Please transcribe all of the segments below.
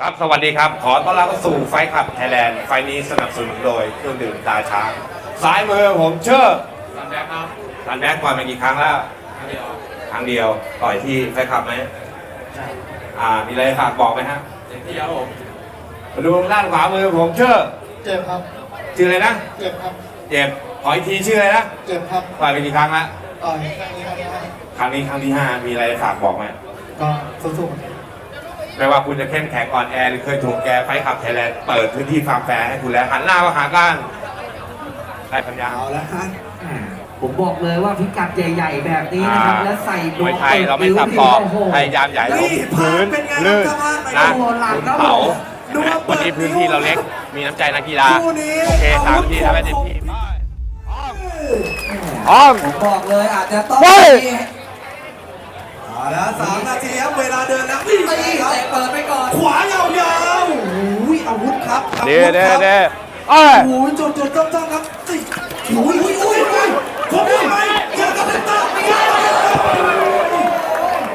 ครับ สวัสดีครับ ขอต้อนรับเข้าสู่ไฟขับไทยแลนด์ ไฟล์นี้สนับสนุนโดยเครื่องดื่มตาช้างซ้ายมือผมเชื่อสันแบ็คครับรันแบ็กต่อยมากี่ครั้งแล้วอันเดียว ครั้งเดียว ต่อยที่ไฟขับไหมอ่า มีอะไรฝากบอกไหมฮะเต็มที่ครับผมมาดูด้านขวามือผมเชื่อเจ็บครับ ชื่ออะไรนะ เจ็บครับ เจ็บ ขออีกทีชื่ออะไรนะ เจ็บครับ ต่อยไปกี่ครั้งแล้วต่อยแค่นี้ครับครั้งนี้ครั้งที่ห้ามีอะไรฝากบอกไหมก็สู้ ไม่ว่าคุณจะเข้มแข็งอ่อนแอหรือเคยถูกแกไฟขับไทยแลนด์เปิดพื้นที่ความแฟร์ให้คุณแล้วหันหน้ามาหากันได้ปัญญาๆเอาแล้วฮะผมบอกเลยว่าพิกัดใหญ่ๆ แบบนี้นะครับ อ่า แล้วใส่มวยไทยเราไม่สับกรอบโโหพยายามใหญ่ลงพื้นลื่นนะโอ้โหหลังคุณครับเผาดูว่าเปิวันดนี้พื้นที่เราเล็กมีน้ำใจนักกีฬาคู่นี้โอเคสามนาทีทำให้เต็มที่อ้อม ผมบอกเลยอาจจะต้องเฮ้ยมีเอา แล้วสามนาทีครับเวลาเดินแล้ววิ่งตีครับ เตะเปิดไปก่อน ขวายาวๆโอ้ยอาวุธครับอาวุธเด้เด้ครับ เด้เอ้ย โอ้ยจุดจุดจ้องจ้องครับติโอ้ยโอ้ยโอ้ยโอ้ยผมไม่ไหวอย่ากระพริบตา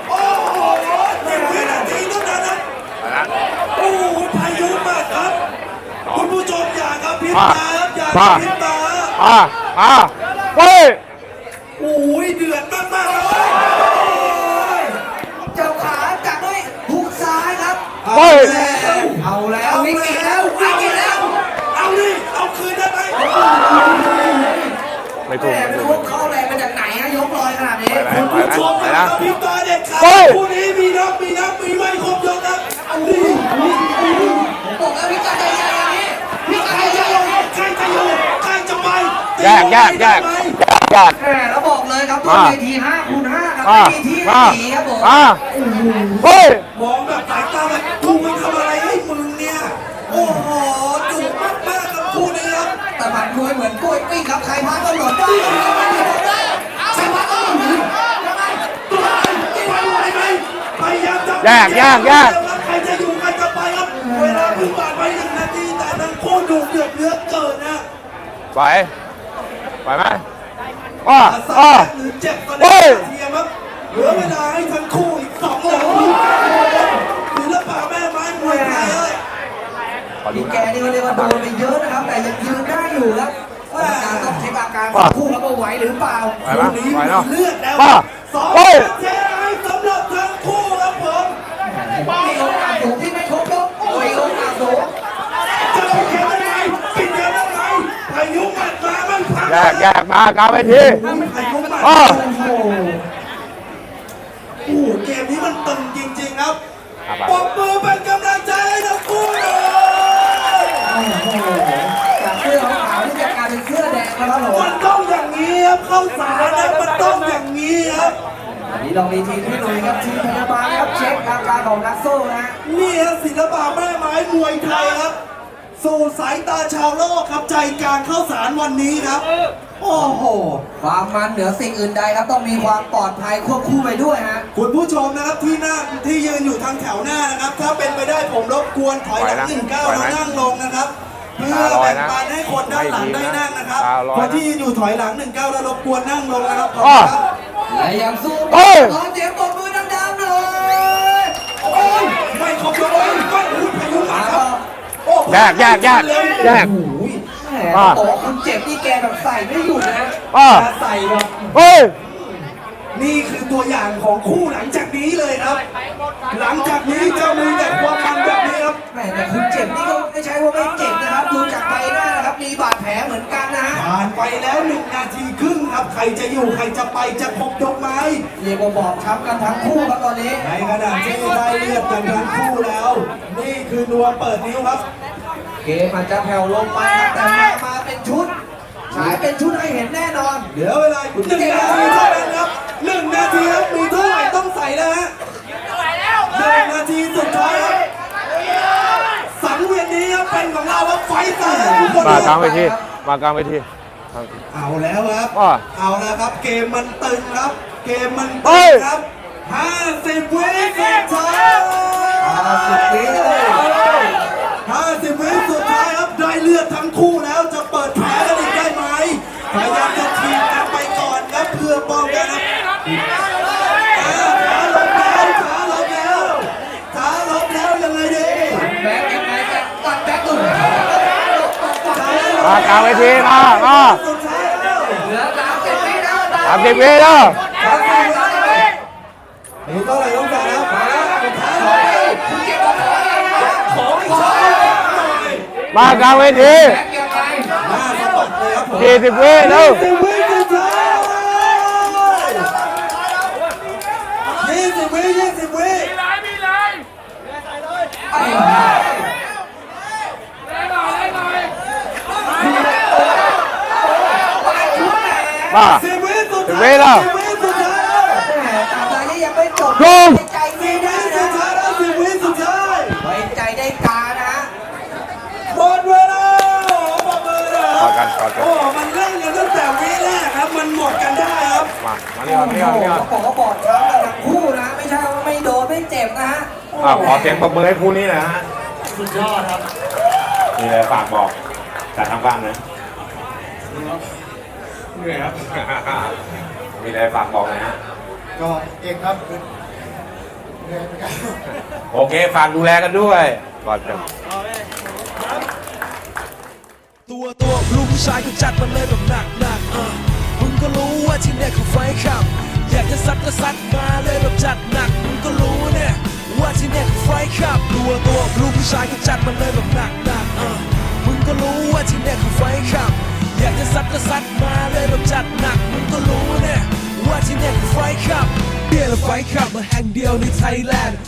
โอ้โหหนึ่งวินาทีเท่านั้นนะไปละโอ้โหพายุมากครับ คุณผู้ชมอย่ากระพริบตาครับอย่ากระพริบตา อะอะเฮ้ย โอ้ยเดือดมากมากๆเลย ครับเอาแล้วเอาแล้ววิกฤตแล้ววิกฤตแล้วเอาดิเอาคืนได้ไหมไม่ถูกมไม่ถูกเขาแรงมาจากไหนฮะยกลอยขนาดนี้คุณผู้ชมอย่ากระพริบตาเด็ดขาดเฮ้ยคู่นี้มีนับมีนับมีไม่ครบยกครับเอาดิผมบอกแล้วพิกัดใหญ่ๆอย่างนี้พิใคกัรดใหจะญ่อยู่ใครจะอยู่ใครจะไปแยกแยกแยกแยกแล้วบอกเลยครับตัวมาเวที5คูณ5ครับไม่มีที่อะหนีครับผมอะเฮ้ยมองแบบสายตาแบบกูมันทำอะไรให้มึงเนี่ย โอ้โหดุมากมากๆครับคู่นี้ครับ แต่ห มัดมวยเหมือนกล้วยปิ้งครับใครพักก็หล่นได้ใครพักก็หล่นยังไงตัวไปไหวไหมพยายามจะแยกแยกแยกใครจะอยู่ใครจะไปครับเวลาเพิ่งผ่านไปหนึ่งนาทีแต่ทั้งคู่ดุเดือดเลือดเกินนะไหวไหวไหมอ้ออาสาอ้อหรือเจ็บก็เฮ้ได้ยเทียมครับเหลือเวลาให้ทั้งคู่อีกสองนาทีศิลปะแม่ไม้มวยไทยเอ้ยขอดูพี่หแกนะนี่ก็เรียกว่าโดนไปเยอะนะครับ แต่ยังยืนได้อยู่ครับว่า การต้องเช็คอาการของคู่แล้วว่าไหวหรือเปล่าไหวปะคู่นี้ไหวเนาะเลือดแล้วป้าสองเฮ้ยนาทีให้สำหรับทั้งคู่ครับผมมีโอกาสสูงที่ไม่ครบยกมีโอกาสสูงจะปิดเกมได้ไหมปิดเกมได้ไหมพายุหมัดมาไม่พักแยกแยกมากลางเวทีพายุหมัดอ้อโอ้โหโอ้โหเกมนี้มันตึงจริงๆครับปรบมือเป็น เข้าสารนะมันต้องอย่างนี้ครับอันนี้เรามีทีมพี่หนุ่ยครับทีมพยาบาลครับเช็คอาการของนักสู้นะฮะนี่ฮะศิลปะแม่ไม้มวยไทยครับ สู่สายตาชาวโลกครับใจกลางเข้าสารวันนี้ครับ โอ้โห ความมันเหนือสิ่งอื่นใดครับต้องมีความปลอดภัยควบคู่ไปด้วยฮะคุณผู้ชมนะครับที่นั่งที่ยืนอยู่ทางแถวหน้านะครับ ถ้าเป็นไปได้ผมรบกวนถอยหลังไหวนะหนึ่งก้าวไหวไหมแล้วนั่งลงนะครับ เพื่อตาลอยแบ่งนะปันให้คนด้านหลังได้นั่งนะครับตาลอยนะคนที่ยืนอยู่ถอยหลังหนึ่งก้าวแล้วรบกวนนั่งลงนะครับขอบอ้อคุณครับและยังสู้เฮ้ยขอเสียงปรบมือดังๆเลยโอ้ยไม่ขอบคุณเลยก็อุ้ยพายุมาครับโอ้โหแยกแยกแยกแยกโอ้ยแหมอะโอ้คุณเจ็บนี่แกแบบใส่ไม่หยุดนะอ้อใส่แบบเฮ้ยนี่คือตัวอย่างของคู่หลังจากนี้เลยครับ หลังจากนี้จะมีแต่ความมันแบบนี้ครับแหมแต่คุณเจ็บนี่ก็ ไม่ใช่ว่าไม่เจ็บนะครับ ดูจากใบหน้านะครับ มีบาดแผลเหมือนกันนะฮะผ่านไปแล้วหนึ่งนาทีครึ่งครับ ใครจะอยู่ใครจะไปจะครบยกไหมเรียกว่าบอบช้ำกันทั้งคู่ครับตอนนี้ในขณะที่ได้เลือดกันทั้งคู่แล้ว นี่คือนัวเปิดนิ้วครับ เกมอาจจะแผ่วลงไปครับแต่มามาเป็นชุด ฉายเป็นชุดให้เห็นแน่นอน เหลือเวลาหนึ่งนาทีเท่านั้นครับหนึ่งนาทีครับมีเท่าไหร่ต้องใส่แล้วฮะหนึ่งนาทีสุดท้าย มากลางเวทีมากลางเวทีเอาแล้วครับอ้อเอาแล้วครับ เกมมันตึงครับ เกมมันเฮ้ตึงยครับ มากลางเวทีมามาสุดท้ายแล้วเหลือสามสิบวิแล้วสามสิบวิแล้วครับนี่เท่าไหร่ต้องการครับมาสุดท้ายแล้วคุณเก็บของตัวเองนะของอีกสองหน่อยมากลางเวทีแบกยังไงมาสะบัดเลยครับผมยี่สิบวิแล้ว สิบวิสุดท้ายยี่สิบวิยี่สิบวิ มา สิบวิสุดสิบท้ายวิแล้วสิบวิสุดท้ายแหมตามรายนี้ยังไม่จบลงใจสิดีบวินะสุดท้ายแล้วสิบวิสุดท้ายไว้ใจได้กานะฮะหมดเวลาโอ้โหปรบมือเลยคกรัอบดกันกอดกัน โอ้มันเล่นกันตั้งแต่วิแรกครับ มันหมดกันได้ครับ มามานี่ก่อนมานี่ก่อนมานี่ก่อนเขาบอกว่าบอดช้ำกันทั้งคู่นะ ไม่ใช่ว่าไม่โดนไม่เจ็บนะฮะอ่าขอเสียงปรบมือให้คู่นี้หนะฮะ สุดยอดครับ มีอะไรฝากบอกแต่ทางบ้านนะ เหนื่อยครับ มีอะไรฝากบอกหนะฮะ ก็เองครับโอเค ฝากดูแลกันด้วยกอดกันตัวตัวลูกผู้ชายก็จัดมาเลยแบบหนักหนักๆเออมึงก็รู้ว่าที่เนี่ยคือไฟขับ อยากจะซัดก็ซัดมาเลยแบบจัดหนัก มึงก็รู้เนี่ยว่าที่เนี่ยคือไฟขับ ตัวตัวลูกผู้ชายก็จัดมาเลยแบบหนักหนักๆเออมึงก็รู้ว่าที่เนี่ยคือไฟขับ ขับเบียร์และไฟขับมาแห่งเดียวในไทยแลนด์